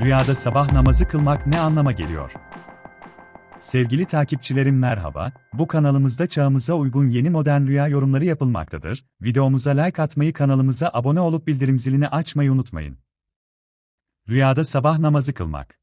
Rüyada sabah namazı kılmak ne anlama geliyor? Sevgili takipçilerim merhaba, bu kanalımızda çağımıza uygun yeni modern rüya yorumları yapılmaktadır. Videomuza like atmayı kanalımıza abone olup bildirim zilini açmayı unutmayın. Rüyada sabah namazı kılmak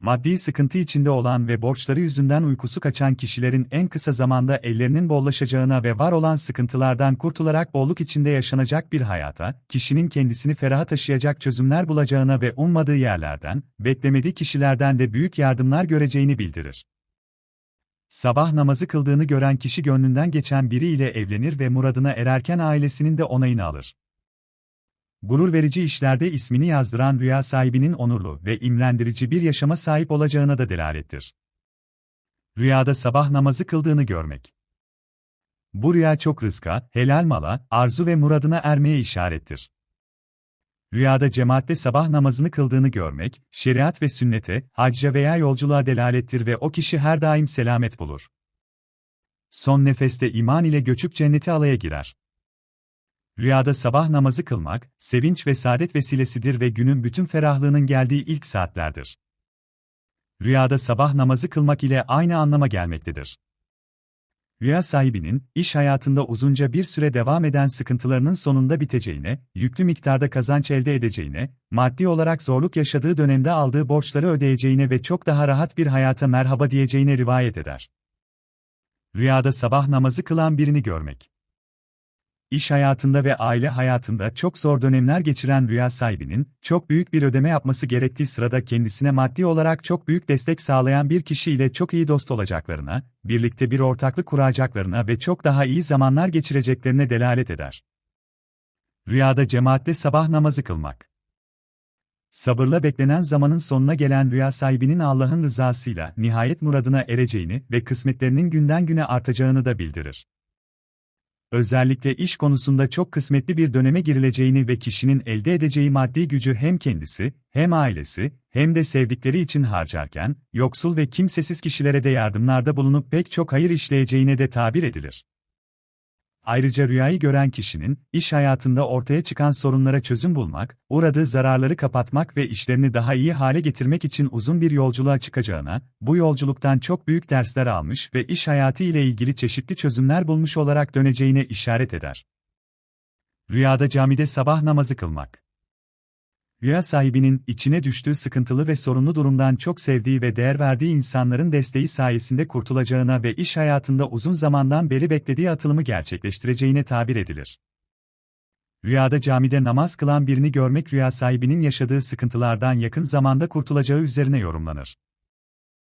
Maddi sıkıntı içinde olan ve borçları yüzünden uykusu kaçan kişilerin en kısa zamanda ellerinin bollaşacağına ve var olan sıkıntılardan kurtularak bolluk içinde yaşanacak bir hayata, kişinin kendisini feraha taşıyacak çözümler bulacağına ve ummadığı yerlerden, beklemediği kişilerden de büyük yardımlar göreceğini bildirir. Sabah namazı kıldığını gören kişi gönlünden geçen biri ile evlenir ve muradına ererken ailesinin de onayını alır. Gurur verici işlerde ismini yazdıran rüya sahibinin onurlu ve imrendirici bir yaşama sahip olacağına da delalettir. Rüyada sabah namazı kıldığını görmek. Bu rüya çok rızka, helal mala, arzu ve muradına ermeye işarettir. Rüyada cemaatte sabah namazını kıldığını görmek, şeriat ve sünnete, hacca veya yolculuğa delalettir ve o kişi her daim selamet bulur. Son nefeste iman ile göçüp cennete alaya girer. Rüyada sabah namazı kılmak, sevinç ve saadet vesilesidir ve günün bütün ferahlığının geldiği ilk saatlerdir. Rüyada sabah namazı kılmak ile aynı anlama gelmektedir. Rüya sahibinin, iş hayatında uzunca bir süre devam eden sıkıntılarının sonunda biteceğine, yüklü miktarda kazanç elde edeceğine, maddi olarak zorluk yaşadığı dönemde aldığı borçları ödeyeceğine ve çok daha rahat bir hayata merhaba diyeceğine rivayet eder. Rüyada sabah namazı kılan birini görmek. İş hayatında ve aile hayatında çok zor dönemler geçiren rüya sahibinin, çok büyük bir ödeme yapması gerektiği sırada kendisine maddi olarak çok büyük destek sağlayan bir kişiyle çok iyi dost olacaklarına, birlikte bir ortaklık kuracaklarına ve çok daha iyi zamanlar geçireceklerine delalet eder. Rüyada cemaatte sabah namazı kılmak. Sabırla beklenen zamanın sonuna gelen rüya sahibinin Allah'ın rızasıyla nihayet muradına ereceğini ve kısmetlerinin günden güne artacağını da bildirir. Özellikle iş konusunda çok kısmetli bir döneme girileceğini ve kişinin elde edeceği maddi gücü hem kendisi, hem ailesi, hem de sevdikleri için harcarken, yoksul ve kimsesiz kişilere de yardımlarda bulunup pek çok hayır işleyeceğine de tabir edilir. Ayrıca rüyayı gören kişinin, iş hayatında ortaya çıkan sorunlara çözüm bulmak, uğradığı zararları kapatmak ve işlerini daha iyi hale getirmek için uzun bir yolculuğa çıkacağına, bu yolculuktan çok büyük dersler almış ve iş hayatı ile ilgili çeşitli çözümler bulmuş olarak döneceğine işaret eder. Rüyada camide sabah namazı kılmak Rüya sahibinin içine düştüğü sıkıntılı ve sorunlu durumdan çok sevdiği ve değer verdiği insanların desteği sayesinde kurtulacağına ve iş hayatında uzun zamandan beri beklediği atılımı gerçekleştireceğine tabir edilir. Rüyada camide namaz kılan birini görmek rüya sahibinin yaşadığı sıkıntılardan yakın zamanda kurtulacağı üzerine yorumlanır.